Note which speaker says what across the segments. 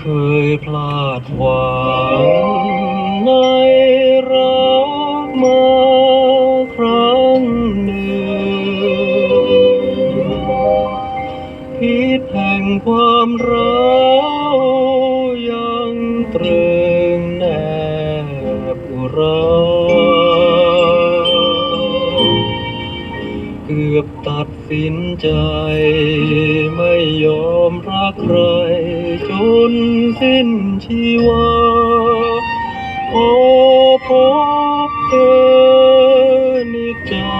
Speaker 1: เคยพลาดหวังในรักมาครั้งหนึ่งพิษแห่งความรักยังตรึง เกือบตัดสินใจ ไม่ยอมรักใคร จนสิ้นชีวาพอพบเธอนิจจา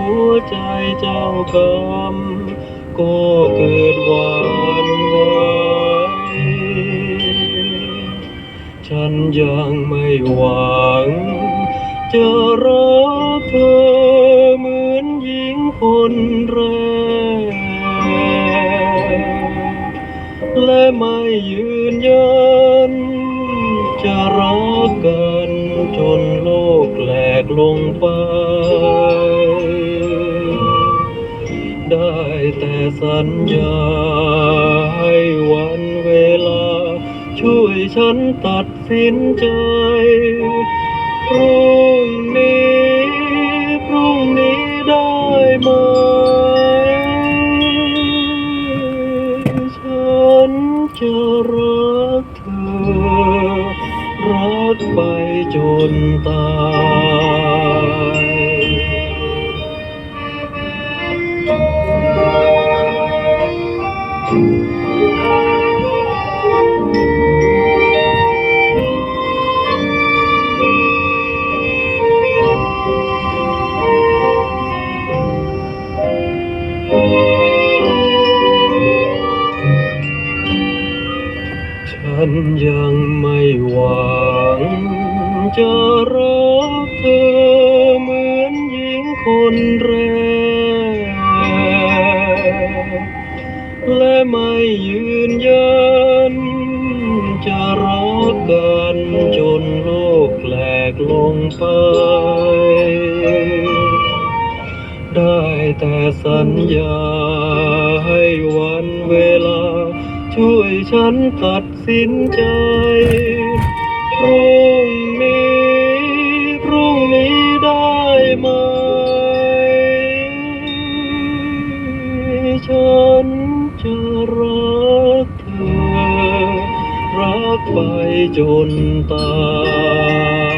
Speaker 1: หัวใจเจ้ากรรมก็เกิดหวันไหวฉันยังไม่หวัง จะรักเธอ แรกและไม่ยืนยัน จะรักกันจนโลกแหลกลงไป ได้แต่สัญญาให้วันเวลา ช่วยฉันตัดสินใจพรุ่งนี้ จะรักเธอ รักไปจนตาย ฉันยังไม่หวัง จะรักเธอเหมือนหญิงคนแรก และไม่ยืนยัน จะรักกันจนโลกแหลกลงไป ได้แต่สัญญาให้วันเวลา ช่วยฉันตัดสินใจพรุ่งนี้พรุ่งนี้ได้ไหม ฉันจะรักเธอ รักไปจนตาย